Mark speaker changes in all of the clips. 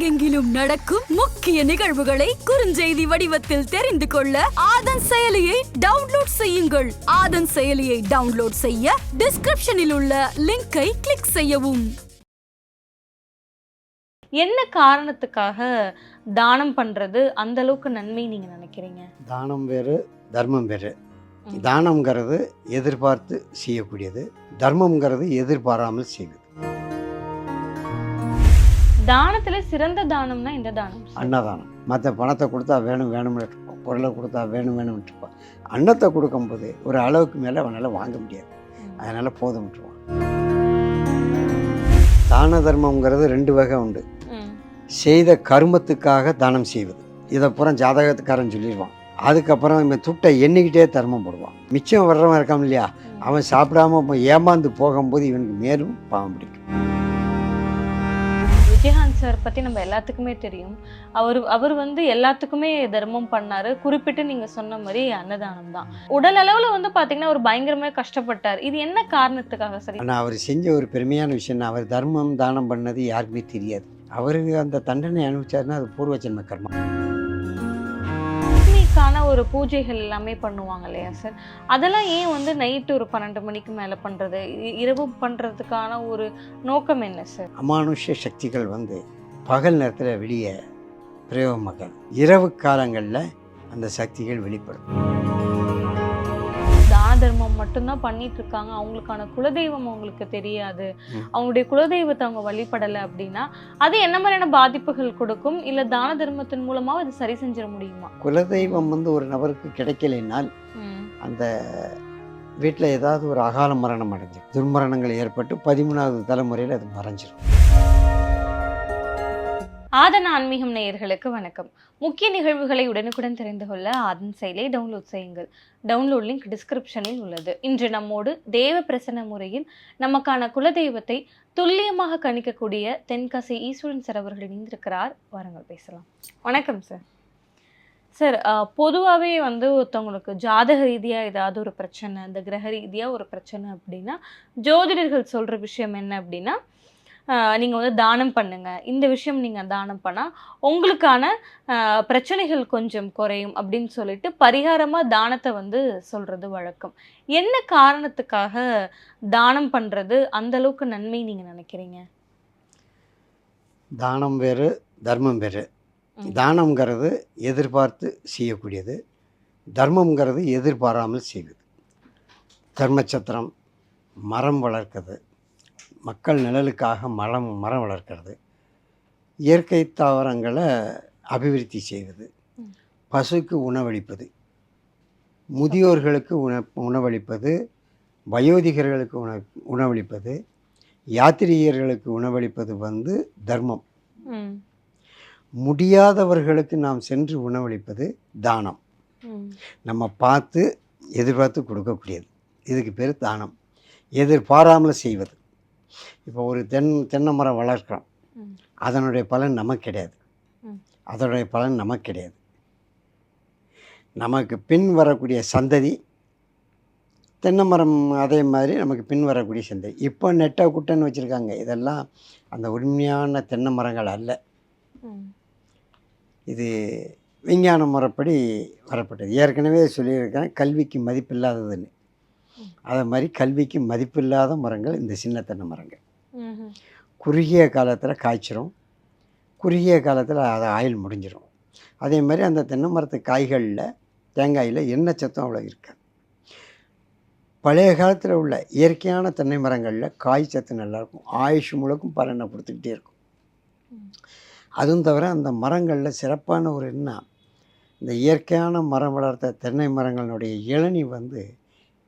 Speaker 1: உலகெங்கிலும் நடக்கும் முக்கிய நிகழ்வுகளை குறுஞ்செய்தி வடிவத்தில் தெரிந்து கொள்ள ஆதன் செயலியை டவுன்லோட் செய்யுங்கள். ஆதன் செயலியை டவுன்லோட் செய்ய டிஸ்கிரிப்ஷனில் உள்ள லிங்கை கிளிக் செய்யவும்.
Speaker 2: என்ன காரணத்துக்காக தானம் பண்றது? அந்த அளவுக்கு நன்மை நீங்க நினைக்கிறீங்க?
Speaker 3: தானம் வேறு தர்மம் வேறு. தானம்ங்கிறது எதிர்பார்த்து செய்யக்கூடியது. தர்மம்ங்கிறது எதிர்பாராமல் செய்வது.
Speaker 2: தானத்துல சிறந்த தானம்னா இந்த தானம்?
Speaker 3: அன்னதானம். மற்ற பணத்தை கொடுத்தா வேணும் வேணும்னு இருப்போம் பொருளை கொடுத்தா வேணும் வேணும்னு இருப்பான் அன்னத்தை கொடுக்கும்போது ஒரு அளவுக்கு மேலே அவனால் வாங்க முடியாது. அதனால் போதும்ட்டுருவான் தான தர்மம்ங்கிறது ரெண்டு வகை உண்டு. செய்த கருமத்துக்காக தானம் செய்வது. இதை பூரா ஜாதகத்துக்காரன் சொல்லிடுவான். அதுக்கப்புறம் இவன் துட்டை எண்ணிக்கிட்டே தர்மம் போடுவான். மிச்சம் வர்றவன் இருக்கான் இல்லையா? அவன் சாப்பிடாம ஏமாந்து போகும்போது இவனுக்கு மேலும் பாவம் பிடிக்கும்.
Speaker 2: விஜயகாந்த் சார் பற்றி நம்ம எல்லாத்துக்குமே தெரியும். அவர் அவர் வந்து எல்லாத்துக்குமே தர்மம் பண்ணார். குறிப்பிட்டு நீங்கள் சொன்ன மாதிரி அன்னதானம் தான். உடல் அளவில் வந்து பார்த்தீங்கன்னா அவர் பயங்கரமாக கஷ்டப்பட்டார். இது என்ன காரணத்துக்காக சார்?
Speaker 3: ஆனால் அவர் செஞ்ச ஒரு பெருமையான விஷயம் அவர் தர்மம் தானம் பண்ணது யாருக்குமே தெரியாது. அவருக்கு அந்த தண்டனை அனுபவிச்சாருன்னா அது பூர்வ ஜென்ம கர்மம்.
Speaker 2: விதமான ஒரு பூஜைகள் எல்லாமே பண்ணுவாங்க இல்லையா சார்? அதெல்லாம் ஏன் வந்து நைட்டு ஒரு பன்னெண்டு மணிக்கு மேலே பண்ணுறது இ- இரவு பண்ணுறதுக்கான ஒரு நோக்கம் என்ன சார்?
Speaker 3: அமானுஷ்ய சக்திகள் வந்து பகல் நேரத்தில் வெளியே பிரயோகமாக்காது இரவு காலங்களில் அந்த சக்திகள் வெளிப்படும்.
Speaker 2: தர்மம் மட்டும்தான் பண்ணிட்டு இருக்காங்க அவங்களுக்கான குலதெய்வம் அவங்களுக்கு தெரியாது. அவங்களுடைய குலதெய்வத்தை அவங்க வழிபடலை அப்படின்னா அது என்ன மாதிரியான பாதிப்புகள் கொடுக்கும்? இல்ல தான தர்மத்தின் மூலமா அது சரி செஞ்சிட முடியுமா?
Speaker 3: குலதெய்வம் வந்து ஒரு நபருக்கு கிடைக்கலைனால். அந்த வீட்டில் ஏதாவது ஒரு அகால மரணம் அடைஞ்சு துர்மரணங்கள் ஏற்பட்டு பதிமூணாவது தலைமுறையில் அது மறைஞ்சிரும்.
Speaker 2: ஆதன ஆன்மீகம் நேயர்களுக்கு வணக்கம். முக்கிய நிகழ்வுகளை உடனுக்குடன் தெரிந்து கொள்ள ஆதன் செயலை டவுன்லோட் செய்யுங்கள். டவுன்லோட் லிங்க் டிஸ்கிரிப்ஷனில் உள்ளது. இன்று நம்மோடு தேவ பிரசன்ன முறையில் நமக்கான குலதெய்வத்தை துல்லியமாக கணிக்கக்கூடிய தென்காசி ஈஸ்வரன் சார் அவர்கள் இணைந்திருக்கிறார். வாருங்கள் பேசலாம். வணக்கம் சார் சார் பொதுவாகவே வந்து ஒருத்தவங்களுக்கு ஜாதக ரீதியாக ஏதாவது ஒரு பிரச்சனை இந்த கிரக ரீதியாக ஒரு பிரச்சனை அப்படின்னா ஜோதிடர்கள் சொல்கிற விஷயம் என்ன அப்படின்னா நீங்கள் வந்து தானம் பண்ணுங்க. இந்த விஷயம் நீங்கள் தானம் பண்ணால் உங்களுக்கான பிரச்சனைகள் கொஞ்சம் குறையும் அப்படின்னு சொல்லிட்டு பரிகாரமாக தானத்தை வந்து சொல்கிறது வழக்கம். என்ன காரணத்துக்காக தானம் பண்ணுறது அந்த அளவுக்கு நன்மை நீங்கள் நினைக்கிறீங்க?
Speaker 3: தானம் வேறு தர்மம் வேறு. தானம்ங்கிறது எதிர்பார்த்து செய்யக்கூடியது. தர்மம்ங்கிறது எதிர்பாராமல் செய்வது. தர்மச்சத்திரம் மரம் வளர்க்கிறது. மக்கள் நிழலுக்காக மரம் மரம் வளர்க்கிறது. இயற்கை தாவரங்களை அபிவிருத்தி செய்வது. பசுக்கு உணவளிப்பது. முதியோர்களுக்கு உண உணவளிப்பது. வயோதிகர்களுக்கு உண உணவளிப்பது. யாத்திரிகர்களுக்கு உணவளிப்பது வந்து தர்மம். முடியாதவர்களுக்கு நாம் சென்று உணவளிப்பது தானம். நம்ம பார்த்து எதிர்பார்த்து கொடுக்கக்கூடியது. இதுக்கு பேர் தானம். எதிர்பாராமல் செய்வது. இப்போ ஒரு தென் தென்னை மரம் வளர்க்குறோம். அதனுடைய பலன் நமக்கு கிடையாது. அதனுடைய பலன் நமக்கு கிடையாது. நமக்கு பின் வரக்கூடிய சந்ததி தென்னை மரம் அதே மாதிரி நமக்கு பின் வரக்கூடிய சந்ததி. இப்போ நெட்டை குட்டைன்னு வச்சுருக்காங்க. இதெல்லாம் அந்த உண்மையான தென்னை மரங்கள் அல்ல. இது விஞ்ஞான முறைப்படி வரப்பட்டது. ஏற்கனவே சொல்லியிருக்கேன் கல்விக்கு மதிப்பில்லாததுன்னு. அதே மாதிரி கல்விக்கு மதிப்பில்லாத மரங்கள் இந்த சின்ன தென்னை மரங்கள். குறுகிய காலத்தில் காய்ச்சிரும். குறுகிய காலத்தில் அது ஆயில் முடிஞ்சிடும் அதே மாதிரி அந்த தென்னை மரத்து காய்களில் தேங்காயில் எண்ணெய் சத்தம் அவ்வளோ இருக்காது. பழைய காலத்தில் உள்ள இயற்கையான தென்னை மரங்களில் காய் சத்து நல்லாயிருக்கும் ஆயுஷ் முழுக்கும் பலனை கொடுத்துக்கிட்டே இருக்கும். அதுவும் தவிர அந்த மரங்களில் சிறப்பான ஒரு என்ன இந்த இயற்கையான மரம் வளர்த்த தென்னை மரங்களுடைய இளநி வந்து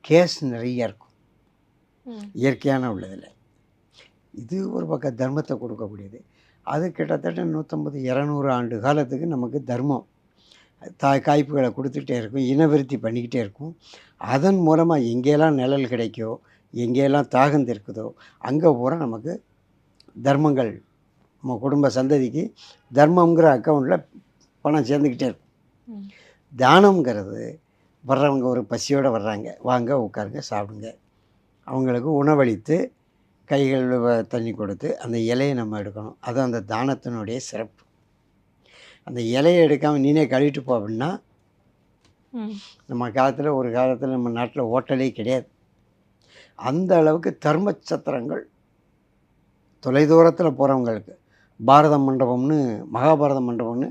Speaker 3: கேஸ் நிறைய இருக்கும். இயற்கையான உள்ளதில். இது ஒரு பக்கம் தர்மத்தை கொடுக்கக்கூடியது. அது கிட்டத்தட்ட நூற்றம்பது இரநூறு ஆண்டு காலத்துக்கு நமக்கு தர்மம். தாய் காய்ப்புகளை கொடுத்துட்டே இருக்கும் இனவிருத்தி பண்ணிக்கிட்டே இருக்கும். அதன் மூலமாக எங்கேயெல்லாம் நிழல் கிடைக்கோ எங்கேயெல்லாம் தாகம் இருக்குதோ அங்கே பூரா நமக்கு தர்மங்கள் நம்ம குடும்ப சந்ததிக்கு தர்மங்கிற அக்கௌண்ட்டில் பணம் சேர்ந்துக்கிட்டே இருக்கும்.
Speaker 2: ம்.
Speaker 3: வர்றவங்க ஒரு பசியோடு வர்றாங்க. வாங்க உட்காருங்க சாப்பிடுங்க. அவங்களுக்கு உணவளித்து கைகள் தண்ணி கொடுத்து அந்த இலையை நம்ம எடுக்கணும். அது அந்த தானத்தினுடைய சிறப்பு. அந்த இலையை எடுக்காமல் நீனே கழுவிட்டு போ அப்படின்னா. நம்ம காலத்தில் ஒரு காலத்தில் நம்ம நாட்டில் ஹோட்டலே கிடையாது. அந்த அளவுக்கு தர்ம சத்திரங்கள் தொலைதூரத்தில் போகிறவங்களுக்கு பாரத மண்டபம்னு மகாபாரத மண்டபம்னு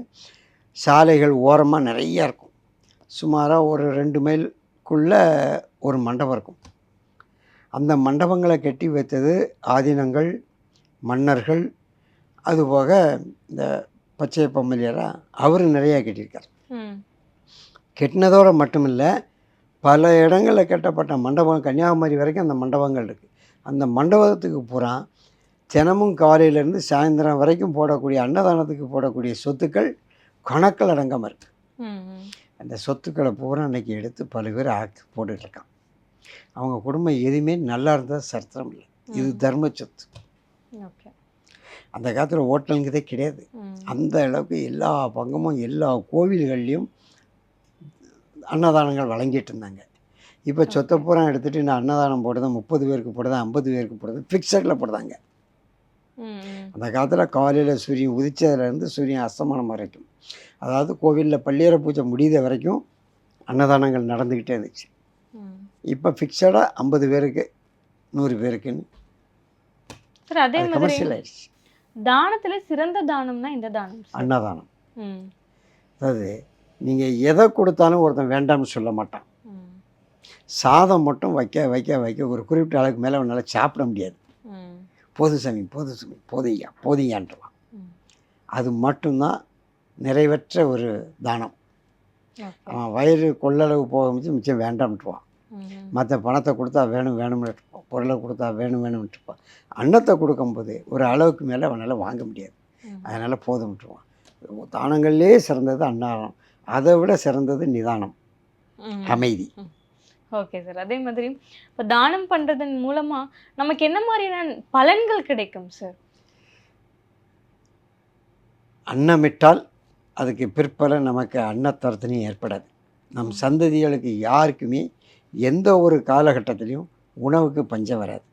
Speaker 3: சாலைகள் ஓரமாக நிறைய இருக்கும். சுமாராக ஒரு ரெண்டு மைலுக்குள்ள ஒரு மண்டபம் இருக்கும் அந்த மண்டபங்களை கட்டி வைத்தது ஆதீனங்கள் மன்னர்கள் அதுபோக இந்த பச்சை பொம்மலியரா அவர் நிறையா கட்டியிருக்கார். கெட்டினதோடு மட்டுமில்லை பல இடங்களில் கட்டப்பட்ட மண்டபம் கன்னியாகுமரி வரைக்கும் அந்த மண்டபங்கள் இருக்குது அந்த மண்டபத்துக்கு பூரா தினமும் காலையிலேருந்து சாயந்தரம் வரைக்கும் போடக்கூடிய அன்னதானத்துக்கு போடக்கூடிய சொத்துக்கள் கணக்கில் அடங்காமல் இருக்குது. அந்த சொத்துக்களை பூரா அன்றைக்கி எடுத்து பல பேர் ஆக்கி போட்டுட்ருக்கான். அவங்க குடும்பம் எதுவுமே நல்லா இருந்தது சரித்திரம் இல்லை. இது தர்ம சொத்து.
Speaker 2: ஓகே.
Speaker 3: அந்த காலத்தில் ஹோட்டலுங்கிறதே கிடையாது. அந்த அளவுக்கு எல்லா பங்கமும் எல்லா கோவில்கள்லேயும் அன்னதானங்கள் வழங்கிட்டு இருந்தாங்க இப்போ சொத்தை பூரா எடுத்துகிட்டு நான் அன்னதானம் போடுறேன் முப்பது பேருக்கு போடுறேன் ஐம்பது பேருக்கு போடுறேன் ஃபிக்ஸடில் போடுறாங்க. அந்த காலத்தில் காலையில் சூரியன் உதிச்சதுலேருந்து சூரியன் அஸ்தமனம் வரைக்கும் அதாவது கோவிலில் பள்ளியறை பூஜை முடியுத வரைக்கும் அன்னதானங்கள் நடந்துக்கிட்டே இருந்துச்சு. இப்போ ஃபிக்ஸடாக ஐம்பது பேருக்கு நூறு பேருக்குன்னு
Speaker 2: அதே
Speaker 3: கமர்ஷியல் ஆயிடுச்சு
Speaker 2: தானத்துல சிறந்த தானம்னா இந்த தானம்
Speaker 3: அன்னதானம். அதாவது நீங்கள் எதை கொடுத்தாலும் ஒருத்தன் வேண்டாம்னு சொல்ல மாட்டான். சாதம் மட்டும் வைக்க வைக்க வைக்க ஒரு குறிப்பிட்ட அளவுக்கு மேலே அவனால் சாப்பிட முடியாது. போது சாமி போது சாமி போதையா போதையான்றான்
Speaker 2: ம்.
Speaker 3: அது மட்டும்தான் நிறைவற்ற ஒரு தானம். அவன் வயிறு கொள்ளளவு போக மிச்சம் மிச்சம் வேண்டாம்ட்டுவான். மற்ற பணத்தை கொடுத்தா வேணும் வேணும்னு இருப்பான் பொருளை கொடுத்தா வேணும் வேணும்னு இருப்பான் அன்னத்தை கொடுக்கும்போது ஒரு அளவுக்கு மேலே அவனால் வாங்க முடியாது. அதனால் போதும்ட்டுருவான் தானங்கள்லேயே சிறந்தது அன்னாரம். அதை விட சிறந்தது நிதானம். அமைதி.
Speaker 2: ஓகே சார் அதே மாதிரி இப்போ தானம் பண்றதன் மூலமா நமக்கு என்ன மாதிரியான பலன்கள் கிடைக்கும் சார்
Speaker 3: அன்னமிட்டால் அதுக்கு பிற்பல நமக்கு அன்னத்தரத்தினையும் ஏற்படாது. நம் சந்ததிகளுக்கு யாருக்குமே எந்த ஒரு காலகட்டத்திலையும் உணவுக்கு பஞ்சம் வராது.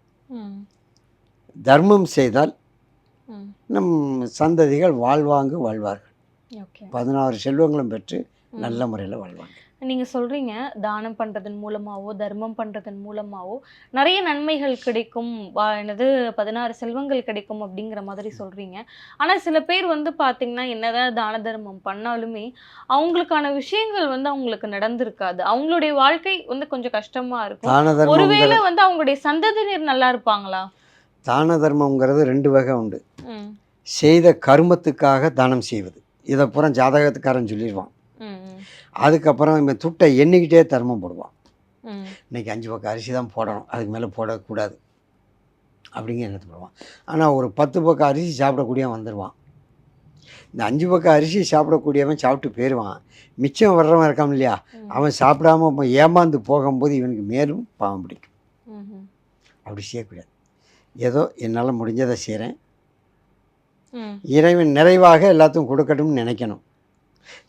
Speaker 3: தர்மம் செய்தால். நம் சந்ததிகள் வாழ்வாங்கு வாழ்வார்கள்.
Speaker 2: ஓகே
Speaker 3: பதினாறு செல்வங்களும் பெற்று நல்ல முறையில் வாழ்வாங்க.
Speaker 2: நீங்க சொல்றீங்க தானம் பண்றதன் மூலமாவோ தர்மம் பண்றதன் மூலமாவோ நிறைய நன்மைகள் கிடைக்கும். என்னது பதினாறு செல்வங்கள் கிடைக்கும் அப்படிங்கிற மாதிரி சொல்றீங்க. ஆனா சில பேர் வந்து பாத்தீங்கன்னா என்னதான் தான தர்மம் பண்ணாலுமே அவங்களுக்கான விஷயங்கள் வந்து அவங்களுக்கு நடந்திருக்காது. அவங்களுடைய வாழ்க்கை வந்து கொஞ்சம் கஷ்டமா இருக்கும். ஒருவேளை வந்து அவங்களுடைய சந்ததியினர் நல்லா இருப்பாங்களா?
Speaker 3: தான தர்மங்கிறது ரெண்டு வகை உண்டு. செய்த கருமத்துக்காக தானம் செய்வது. இதை பூரா ஜாதகத்துக்காரன் சொல்லிடுவான். அதுக்கப்புறம் இவன் துட்டை எண்ணிக்கிட்டே தர்மம் போடுவான்.
Speaker 2: ம்,
Speaker 3: இன்னைக்கு அஞ்சு பக்கம் அரிசி தான் போடணும். அதுக்கு மேலே போடக்கூடாது. அப்படிங்கிற எண்ணத்து போடுவான். ஆனால் ஒரு பத்து பக்கம் அரிசி சாப்பிடக்கூடியவன் வந்துடுவான் இந்த அஞ்சு பக்கம் அரிசி சாப்பிடக்கூடியவன் சாப்பிட்டு போயிடுவான் மிச்சம் வர்றவன் இருக்கான் இல்லையா? அவன் சாப்பிடாம இப்போ ஏமாந்து போகும்போது இவனுக்கு மேலும் பாவம் பிடிக்கும். அப்படி செய்யக்கூடாது. ஏதோ என்னால் முடிஞ்சதை செய்கிறேன் இறைவன் நிறைவாக எல்லாத்துக்கும் கொடுக்கட்டும்னு நினைக்கணும்.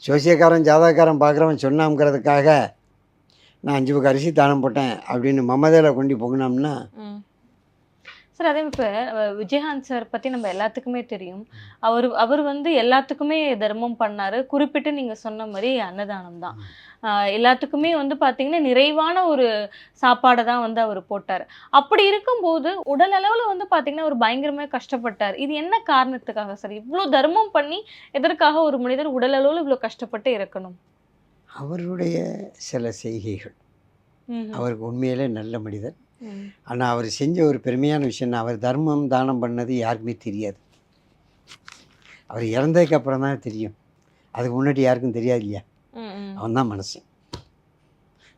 Speaker 3: சோசியக்காரன் ஜாதகக்காரன் பார்க்குறவன் சொன்னாங்கிறதுக்காக நான் அஞ்சு பக்கம் அரிசி தானம் போட்டேன் அப்படின்னு மமதையில் கொண்டு போகணும்னா
Speaker 2: சார் அதே இப்போ விஜயகாந்த் சார் பற்றி நம்ம எல்லாத்துக்குமே தெரியும். அவர் அவர் வந்து எல்லாத்துக்குமே தர்மம் பண்ணார். குறிப்பிட்டு நீங்கள் சொன்ன மாதிரி அன்னதானம் தான் எல்லாத்துக்குமே வந்து பார்த்தீங்கன்னா நிறைவான ஒரு சாப்பாடை தான் வந்து அவர் போட்டார். அப்படி இருக்கும்போது உடல் அளவில் வந்து பார்த்தீங்கன்னா அவர் பயங்கரமாக கஷ்டப்பட்டார். இது என்ன காரணத்துக்காக சார்? இவ்வளோ தர்மம் பண்ணி எதற்காக ஒரு மனிதர் உடல் அளவில் இவ்வளோ கஷ்டப்பட்டு இறக்கணும்?
Speaker 3: அவருடைய சில செய்கைகள். அவருக்கு உண்மையிலே நல்ல மனிதர். ஆனால் அவர் செஞ்ச ஒரு பெருமையான விஷயம் அவர் தர்மம் தானம் பண்ணது யாருக்குமே தெரியாது. அவர் இறந்ததுக்கு அப்புறம் தான் தெரியும். அதுக்கு முன்னாடி யாருக்கும் தெரியாது இல்லையா? அவன் தான் மனுஷன்.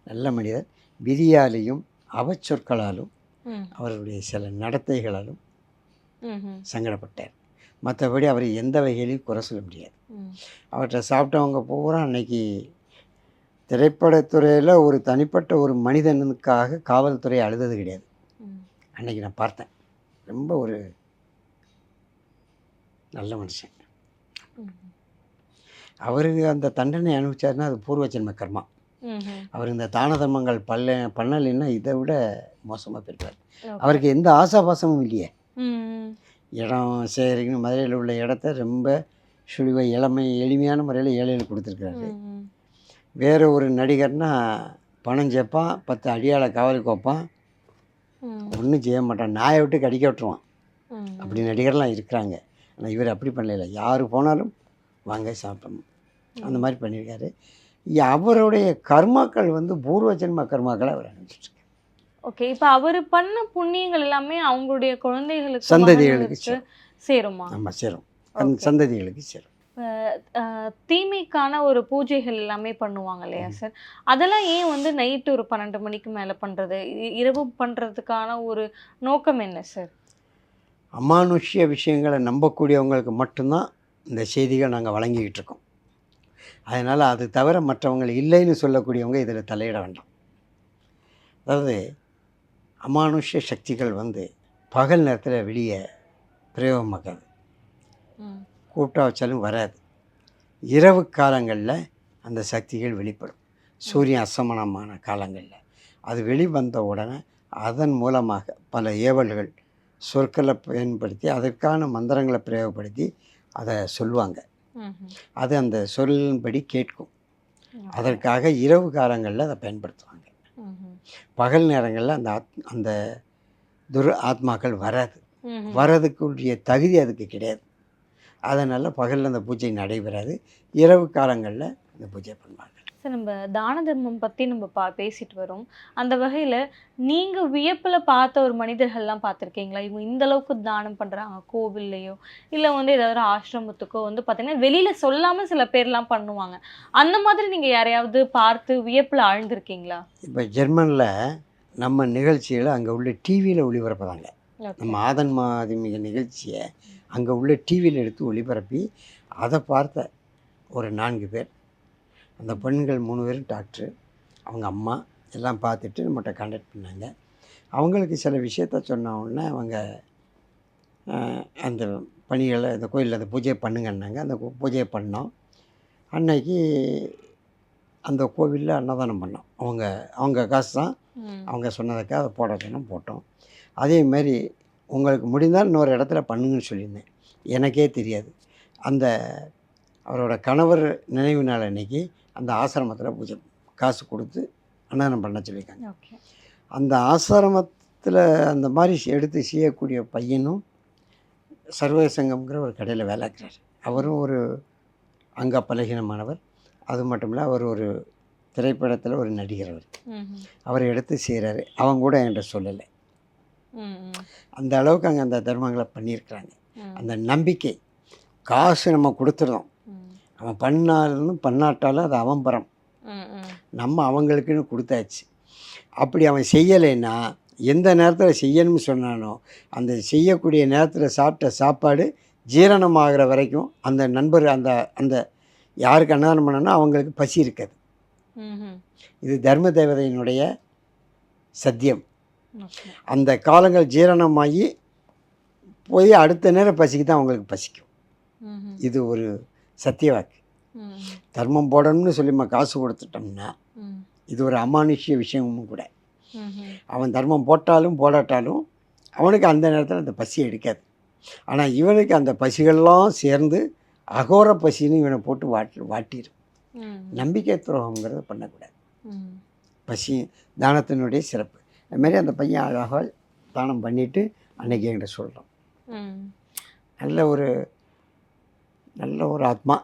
Speaker 3: நல்ல மனிதர். விதியாலேயும் அவச்சொற்களாலும் அவருடைய சில நடத்தைகளாலும் சங்கடப்பட்டார். மற்றபடி அவர் எந்த வகையிலையும் குறை சொல்ல முடியாது. அவர்கிட்ட சாப்பிட்டவங்க பூரா அன்னைக்கு திரைப்படத்துறையில் ஒரு தனிப்பட்ட ஒரு மனிதனுக்காக காவல்துறை அழுதது கிடையாது. அன்னைக்கு நான் பார்த்தேன். ரொம்ப ஒரு நல்ல மனுஷன். அவருக்கு அந்த தண்டனை அனுபவிச்சாருன்னா அது பூர்வ ஜென்ம கர்மா. அவர் இந்த தான தர்மங்கள் பல்ல பண்ணலைன்னா இதை விட மோசமாக போயிருப்பார். அவருக்கு எந்த ஆசாபாசமும் இல்லையே. இடம் சேகரிக்கணும் மதுரையில் உள்ள இடத்த ரொம்ப சுழிவை இளமை எளிமையான முறையில் ஏழைகளுக்கு கொடுத்துருக்காரு. வேற ஒரு நடிகர்னா பணம் சேர்ப்பான் பத்து அடியாளை காவலுக்கு வைப்பான் ஒன்றும் செய்ய மாட்டான். நாயை விட்டு கடிக்க விட்டுருவான். அப்படி நடிகர்லாம் இருக்கிறாங்க. ஆனால் இவர் அப்படி பண்ணல யார் போனாலும் வாங்க சாப்பிடணும். அந்த மாதிரி பண்ணியிருக்காரு. அவருடைய கர்மாக்கள் வந்து பூர்வ ஜென்ம கர்மாக்களை அவர் அனுப்பிச்சிட்டு
Speaker 2: ஓகே இப்போ அவர் பண்ண புண்ணியங்கள் எல்லாமே அவங்களுடைய குழந்தைகளுக்கு
Speaker 3: சந்ததிகளுக்கு
Speaker 2: சேருமா?
Speaker 3: நம்ம சேரும். அந்த. சந்ததிகளுக்கு சேரும்.
Speaker 2: தீமைக்கான ஒரு பூஜைகள் எல்லாமே பண்ணுவாங்க இல்லையா சார்? அதெல்லாம் ஏன் வந்து நைட்டு ஒரு பன்னெண்டு மணிக்கு மேல பண்றது? இ- இரவு பண்றதுக்கான ஒரு நோக்கம் என்ன சார்?
Speaker 3: அமானுஷ்ய விஷயங்களை நம்பக்கூடியவங்களுக்கு மட்டும்தான் இந்த செய்திகள் நாங்கள் வழங்கிக்கிட்டு இருக்கோம். அதனால் அது தவிர மற்றவங்க இல்லைன்னு சொல்லக்கூடியவங்க இதில் தலையிட வேண்டாம். அதாவது அமானுஷ்ய சக்திகள் வந்து பகல் நேரத்தில் வெளியே பிரயோகமாக்காது கூப்பிட்டா வச்சாலும் வராது. இரவு காலங்களில் அந்த சக்திகள் வெளிப்படும். சூரியன் அஸ்தமனமான காலங்களில். அது வெளிவந்த உடனே அதன் மூலமாக பல ஏவல்கள் சொற்களை பயன்படுத்தி அதற்கான மந்திரங்களை பிரயோகப்படுத்தி அதை சொல்லுவாங்க. அது அந்த சொல்லின்படி கேட்கும். அதற்காக இரவு காலங்களில் அதை பயன்படுத்துவாங்க. பகல் நேரங்களில் அந்த ஆத் அந்த துர் ஆத்மாக்கள் வராது. வர்றதுக்குரிய தகுதி அதுக்கு கிடையாது அதனால் பகலில் அந்த பூஜை நடைபெறாது இரவு காலங்களில் அந்த பூஜை பண்ணுவாங்க
Speaker 2: சார் நம்ம தான தர்மம் பற்றி நம்ம பா பேசிட்டு வரோம். அந்த வகையில் நீங்கள் வியப்பில் பார்த்த ஒரு மனிதர்கள்லாம் பார்த்துருக்கீங்களா? இவங்க இந்த அளவுக்கு தானம் பண்ணுறாங்க கோவில்லையோ இல்லை வந்து ஏதாவது ஆசிரமத்துக்கோ வந்து பார்த்தீங்கன்னா வெளியில் சொல்லாமல் சில பேர்லாம் பண்ணுவாங்க. அந்த மாதிரி நீங்கள் யாரையாவது பார்த்து வியப்பில் ஆழ்ந்திருக்கீங்களா?
Speaker 3: இப்போ ஜெர்மனில் நம்ம நிகழ்ச்சிகளை அங்கே உள்ள டிவியில் ஒளிபரப்புறாங்க. நம்ம ஆதன் மாதிமிக நிகழ்ச்சியை அங்கே உள்ள டிவியில் எடுத்து ஒளிபரப்பி அதை பார்த்த ஒரு நான்கு பேர் அந்த பெண்கள் மூணு பேரும் டாக்டர் அவங்க அம்மா எல்லாம் பார்த்துட்டு நம்மகிட்ட கான்டாக்ட் பண்ணாங்க. அவங்களுக்கு சில விஷயத்த சொன்ன உடனே அவங்க அந்த பணிகளை அந்த கோயிலில் அந்த பூஜையை பண்ணுங்கன்னாங்க. அந்த பூஜையை பண்ணோம். அன்னைக்கு அந்த கோவிலில் அன்னதானம் பண்ணோம். அவங்க அவங்க காசு தான். அவங்க சொன்னதுக்காக அதை போட சொன்னோம் போட்டோம். அதே மாதிரி உங்களுக்கு முடிந்தால் இன்னொரு இடத்துல பண்ணுங்கன்னு சொல்லியிருந்தேன். எனக்கே தெரியாது. அந்த அவரோட கணவர் நினைவு நாள் அன்னைக்கு அந்த ஆசிரமத்தில் பூஜை காசு கொடுத்து அன்னதானம் பண்ண சொல்லியிருக்காங்க. அந்த ஆசிரமத்தில் அந்த மாதிரி எடுத்து செய்யக்கூடிய பையனும் சர்வசங்கம்ங்கிற ஒரு கடையில் வேலை இருக்கிறார் அவரும் ஒரு அங்க பலகீனமானவர். அது மட்டும் இல்லை அவர் ஒரு திரைப்படத்தில் ஒரு நடிகர் அவர். அவர் எடுத்து செய்கிறாரு அவங்க கூட என்கிட்ட சொல்லலை. அந்த அளவுக்கு அங்கே அந்த தர்மங்களை பண்ணியிருக்கிறாங்க. அந்த நம்பிக்கை காசு நம்ம கொடுத்துருந்தோம் அவன் பண்ணாலும் பண்ணாட்டாலும் அது அவன் பரம். நம்ம அவங்களுக்குன்னு கொடுத்தாச்சு அப்படி அவன் செய்யலைன்னா எந்த நேரத்தில் செய்யணும்னு சொன்னானோ அந்த செய்யக்கூடிய நேரத்தில் சாப்பிட்ட சாப்பாடு ஜீரணமாகிற வரைக்கும் அந்த நண்பர் அந்த அந்த யாருக்கு அன்னதானம் பண்ணனோ அவங்களுக்கு பசி இருக்காது. இது தர்ம தேவதையினுடைய சத்தியம். அந்த காலங்கள் ஜீரணமாகி போய் அடுத்த நேரம் பசிக்கு தான் அவங்களுக்கு பசிக்கும். இது ஒரு சத்திய வாக்கு
Speaker 2: ம்,
Speaker 3: தர்மம் போடணும்னு சொல்லி நம்ம காசு கொடுத்துட்டோம்னா இது ஒரு அமானுஷ்ய விஷயமும் கூட. அவன் தர்மம் போட்டாலும் போடாட்டாலும் அவனுக்கு அந்த நேரத்தில் அந்த பசி எடுக்காது. ஆனால் இவனுக்கு அந்த பசிகள்லாம் சேர்ந்து அகோர பசின்னு இவனை போட்டு வாட்டி வாட்டிடும் நம்பிக்கை துரோகங்கிறத பண்ணக்கூடாது. பசி தானத்தினுடைய சிறப்பு. அதுமாரி அந்த பையன் அழகாக தானம் பண்ணிவிட்டு அன்னைக்கு என்கிட்ட சொல்கிறான்
Speaker 2: ம்,
Speaker 3: நல்ல ஒரு நல்ல ஒரு ஆத்மா.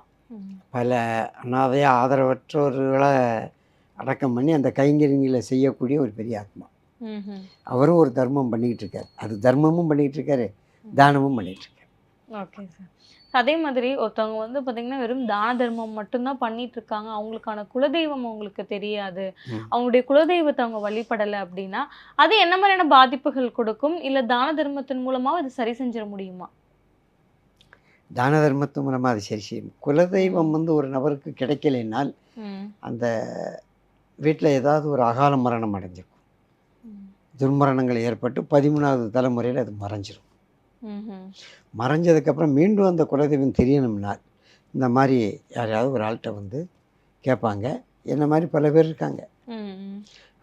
Speaker 3: பல அனாதைய ஆதரவற்றோர்களை அடக்கம் பண்ணி அந்த கைங்கரிங்களை செய்யக்கூடிய ஒரு பெரிய ஆத்மா. அவரும் ஒரு தர்மம் பண்ணிக்கிட்டு இருக்காரு அது தர்மமும் பண்ணிக்கிட்டு இருக்காரு தானமும் பண்ணிகிட்டு இருக்காரு
Speaker 2: ஓகே சார். அதே மாதிரி ஒருத்தவங்க வந்து பார்த்தீங்கன்னா வெறும் தான தர்மம் மட்டும்தான் பண்ணிட்டு இருக்காங்க அவங்களுக்கான குலதெய்வம் அவங்களுக்கு தெரியாது. அவங்களுடைய குலதெய்வத்தை அவங்க வழிபடலை அப்படின்னா அது என்ன மாதிரியான பாதிப்புகள் கொடுக்கும்? இல்லை தான தர்மத்தின் மூலமாக அது சரி செஞ்சிட முடியுமா?
Speaker 3: தான தர்மத்து மூலமாக அது சரி. செய்யும் குலதெய்வம் வந்து ஒரு நபருக்கு கிடைக்கலைனால் அந்த வீட்டில் ஏதாவது ஒரு அகால மரணம் அடைஞ்சிருக்கும். துர்மரணங்கள் ஏற்பட்டு பதிமூணாவது தலைமுறையில் அது மறைஞ்சிரும். மறைஞ்சதுக்கப்புறம் மீண்டும் அந்த குலதெய்வம் தெரியணும்னா இந்த மாதிரி யாரையாவது ஒரு ஆள்கிட்ட வந்து கேட்பாங்க. என்ன மாதிரி பல பேர் இருக்காங்க.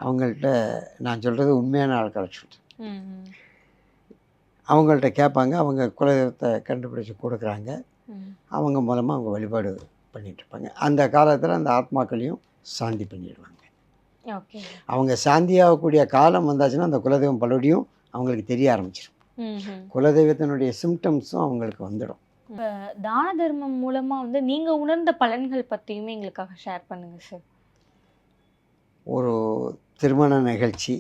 Speaker 3: அவங்கள்ட்ட நான் சொல்கிறது உண்மையான ஆட்களை சொல்கிறேன் அவங்கள்ட்ட கேட்பாங்க அவங்க குலதெய்வத்தை கண்டுபிடிச்சி கொடுக்குறாங்க. அவங்க மூலமாக அவங்க வழிபாடு பண்ணிட்டு இருப்பாங்க அந்த காலத்தில் அந்த ஆத்மாக்களையும் சாந்தி பண்ணிடுவாங்க.
Speaker 2: ஓகே.
Speaker 3: அவங்க சாந்தியாகக்கூடிய காலம் வந்தாச்சுன்னா அந்த குலதெய்வம் பலபடியும் அவங்களுக்கு தெரிய ஆரம்பிச்சிடும். குலதெய்வத்தினுடைய சிம்டம்ஸும் அவங்களுக்கு வந்துடும்.
Speaker 2: தான தர்மம் மூலமா வந்து நீங்க உணர்ந்த பலன்கள் பத்தியுமே எங்களுக்காக ஷேர் பண்ணுங்க சார்
Speaker 3: ஒரு திருமண நிகழ்ச்சி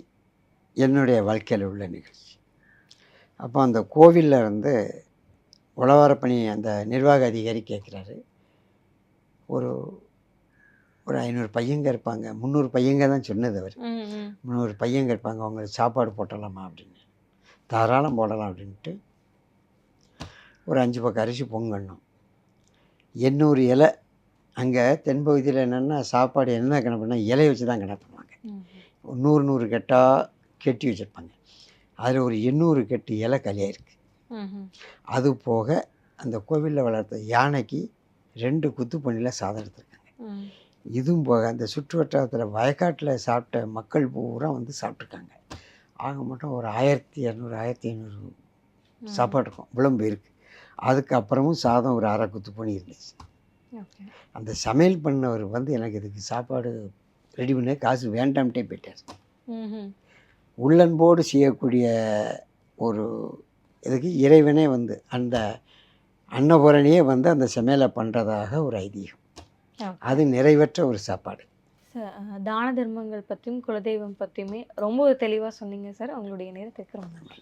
Speaker 3: என்னுடைய வாழ்க்கையில் உள்ள நிகழ்ச்சி. அப்போ அந்த கோவிலில் இருந்து உழவாரப்பணி அந்த நிர்வாக அதிகாரி கேட்குறாரு. ஒரு ஒரு ஐநூறு பையங்க இருப்பாங்க. முந்நூறு பையங்க தான் சொன்னது அவர். முந்நூறு பையங்க இருப்பாங்க. அவங்களுக்கு சாப்பாடு போட்டலாமா அப்படின்னு. தாராளம் போடலாம் அப்படின்ட்டு ஒரு அஞ்சு பக்கம் அரிசி பொங்கணும். எண்ணூறு இலை அங்கே தென்பகுதியில் என்னென்னா சாப்பாடு என்ன கணக்குனா இலையை வச்சு தான் கணக்கு பண்ணுவாங்க. நூறு நூறு கெட்டாக கெட்டி வச்சுருப்பாங்க. அதில் ஒரு எண்ணூறு கெட்டு இலை
Speaker 2: ம்.
Speaker 3: அது போக அந்த கோவிலில் வளர்த்த யானைக்கு ரெண்டு குத்து பண்ணியில் சாதம் எடுத்திருக்காங்க. இதுவும் போக அந்த சுற்று வட்டாரத்தில் வயக்காட்டில் சாப்பிட்ட மக்கள் பூரா வந்து சாப்பிட்ருக்காங்க. ஆக மட்டும் ஒரு ஆயிரத்தி இரநூறு ஆயிரத்தி ஐநூறு சாப்பாடு இருக்கும். விளம்பு இருக்குது அதுக்கப்புறமும் சாதம் ஒரு அரை குத்து பண்ணி இருந்துச்சு. அந்த சமையல் பண்ணவர் வந்து எனக்கு இதுக்கு சாப்பாடு ரெடி பண்ண காசு வேண்டாம்ட்டே போயிட்டார். உள்ளன்போடு செய்யக்கூடிய ஒரு இதுக்கு இறைவனே வந்து அந்த அன்னபூரணியே வந்து அந்த சமையலை பண்ணுறதாக ஒரு ஐதீகம். அது நிறைவேற்ற ஒரு சாப்பாடு.
Speaker 2: தான தர்மங்கள் பற்றியும் குலதெய்வம் பற்றியுமே ரொம்ப தெளிவாக சொன்னீங்க சார். உங்களுடைய நேரத்துக்கு ரொம்ப நன்றி.